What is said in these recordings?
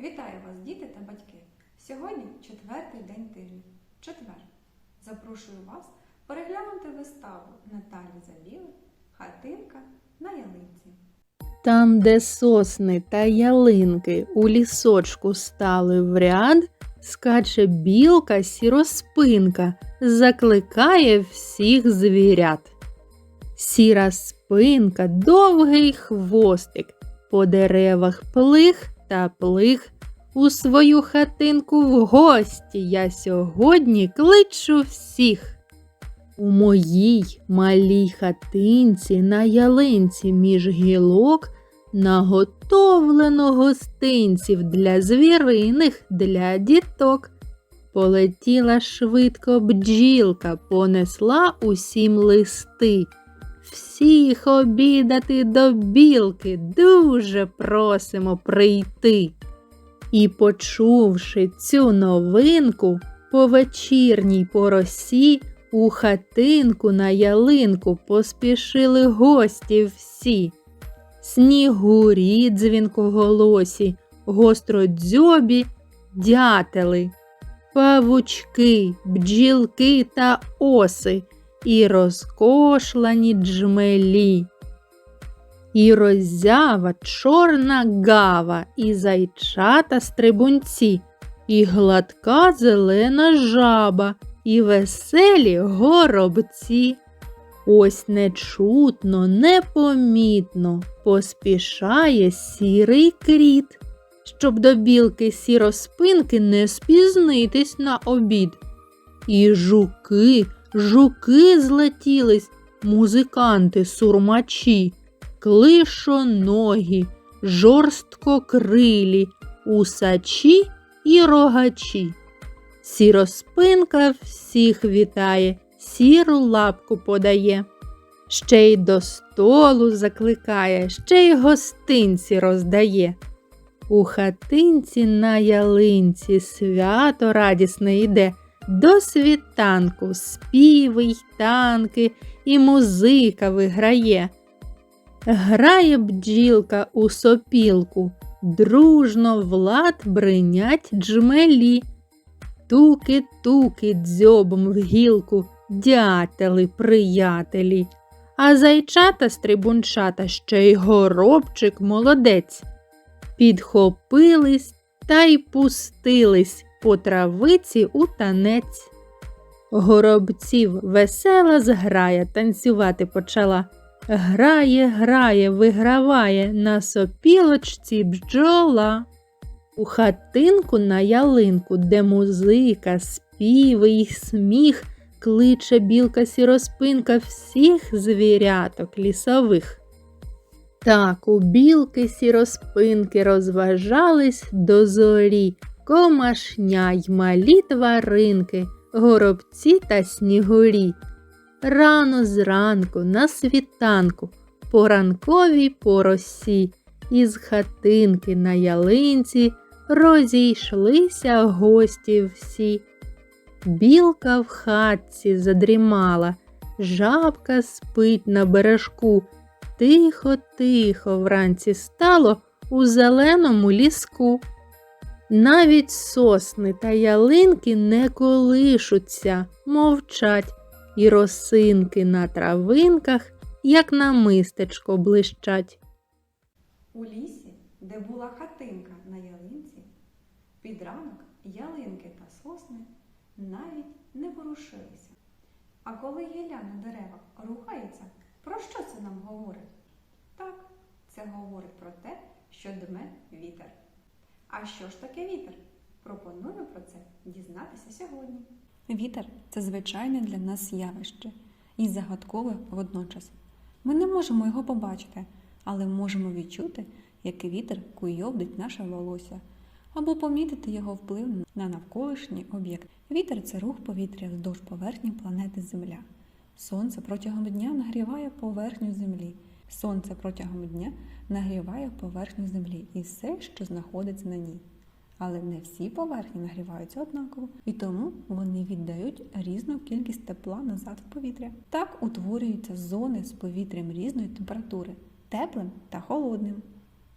Вітаю вас, діти та батьки! Сьогодні четвертий день тижня. Четвер. Запрошую вас переглянути виставу Наталі Забіли Хатинка на ялинці. Там, де сосни та ялинки у лісочку стали в ряд, скаче білка сіроспинка, закликає всіх звірят. Сіра спинка, довгий хвостик, по деревах плих та плих. У свою хатинку в гості я сьогодні кличу всіх. У моїй малій хатинці на ялинці між гілок наготовлено гостинців для звіриних, для діток. Полетіла швидко бджілка, понесла усім листи. Всіх обідати до білки дуже просимо прийти. І, почувши цю новинку, по вечірній поросі у хатинку на ялинку поспішили гості всі. Снігурі дзвінкоголосі, гостродзьобі, дятели, павучки, бджілки та оси і розкошлані джмелі. І роззява чорна гава, і зайчата стрибунці, і гладка зелена жаба, і веселі горобці. Ось нечутно, непомітно поспішає сірий кріт, щоб до білки сіроспинки не спізнитись на обід. І жуки, жуки злетілись, музиканти сурмачі, клишоногі, жорсткокрилі, усачі і рогачі. Сіроспинка всіх вітає, сіру лапку подає. Ще й до столу закликає, ще й гостинці роздає. У хатинці на ялинці свято радісне йде, до світанку співи й танки, і музика виграє. Грає бджілка у сопілку, дружно влад бринять джмелі. Туки-туки дзьобом в гілку, дятели, приятелі, а зайчата стрибунчата ще й горобчик молодець. Підхопились та й пустились по травиці у танець. Горобців весела зграя танцювати почала. Грає, грає, виграває на сопілочці бджола. У хатинку на ялинку, де музика, співи й сміх, кличе білка сіроспинка всіх звіряток лісових. Так у білки сіроспинки розважались до зорі, комашня й малі тваринки, горобці та снігурі. Рано зранку, на світанку, по ранковій поросі, із хатинки на ялинці розійшлися гості всі. Білка в хатці задрімала, жабка спить на бережку. Тихо, тихо вранці стало у зеленому ліску. Навіть сосни та ялинки не колишуться, мовчать, і росинки на травинках, як на мистечко блищать. У лісі, де була хатинка на ялинці, під ранок ялинки та сосни навіть не ворушилися. А коли гілля на деревах рухається, про що це нам говорить? Так, це говорить про те, що дме вітер. А що ж таке вітер? Пропоную про це дізнатися сьогодні. Вітер це звичайне для нас явище і загадкове водночас. Ми не можемо його побачити, але можемо відчути, як вітер куйовдить наше волосся, або помітити його вплив на навколишній об'єкт. Вітер це рух повітря вздовж поверхні планети Земля. Сонце протягом дня нагріває поверхню Землі. Сонце протягом дня нагріває поверхню Землі і все, що знаходиться на ній. Але не всі поверхні нагріваються однаково, і тому вони віддають різну кількість тепла назад в повітря. Так утворюються зони з повітрям різної температури теплим та холодним.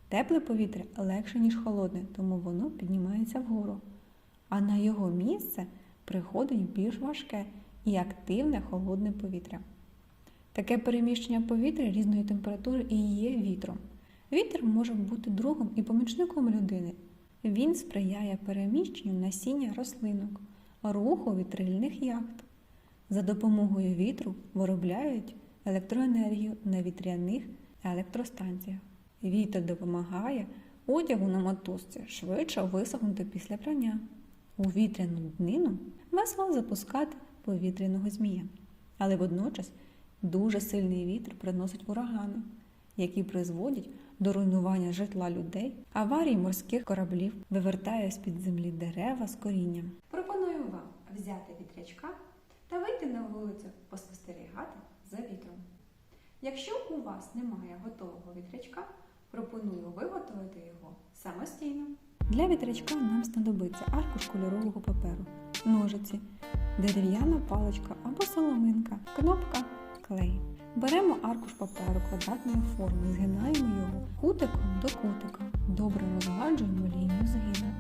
Тепле повітря легше, ніж холодне, тому воно піднімається вгору. А на його місце приходить більш важке і активне холодне повітря. Таке переміщення повітря різної температури і є вітром. Вітер може бути другом і помічником людини. Він сприяє переміщенню насіння рослинок, руху вітрильних яхт. За допомогою вітру виробляють електроенергію на вітряних електростанціях. Вітер допомагає одягу на мотузці швидше висохнути після прання. У вітряну днину весело запускати повітряного змія. Але водночас дуже сильний вітер приносить урагани, які призводять до руйнування житла людей, аварій морських кораблів, вивертає з-під землі дерева з корінням. Пропоную вам взяти вітрячка та вийти на вулицю поспостерігати за вітром. Якщо у вас немає готового вітрячка, пропоную виготовити його самостійно. Для вітрячка нам знадобиться аркуш кольорового паперу, ножиці, дерев'яна паличка або соломинка, кнопка, клей. Беремо аркуш паперу квадратної форми, згинаємо його кутиком до кутика, добре розгладжуємо лінію згину,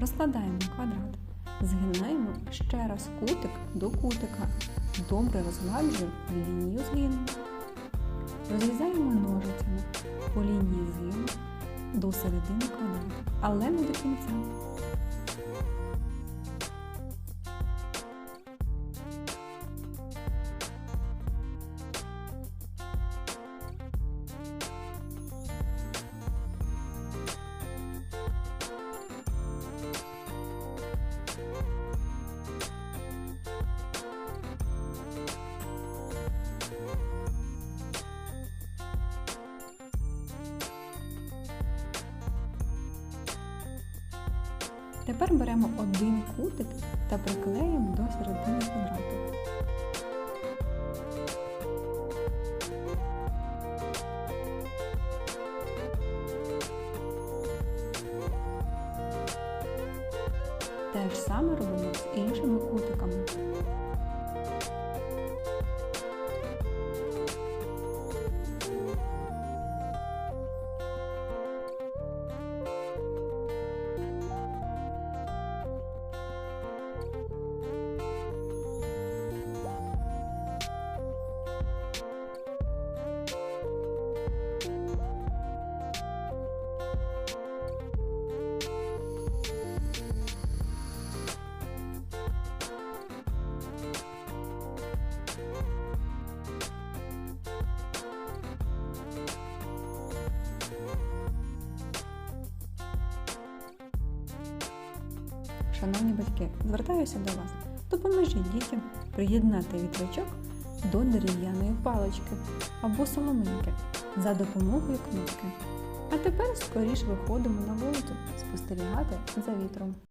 розкладаємо квадрат, згинаємо ще раз кутик до кутика, добре розгладжуємо лінію згину. Розрізаємо ножицями по лінії згину до середини квадрата, але не до кінця. Тепер беремо один кутик та приклеїмо до середини квадрату. Те ж саме робимо з іншими кутиками. Шановні батьки, звертаюся до вас. Допоможіть дітям приєднати вітрячок до дерев'яної палички або соломинки за допомогою кнопки. А тепер скоріш виходимо на вулицю спостерігати за вітром.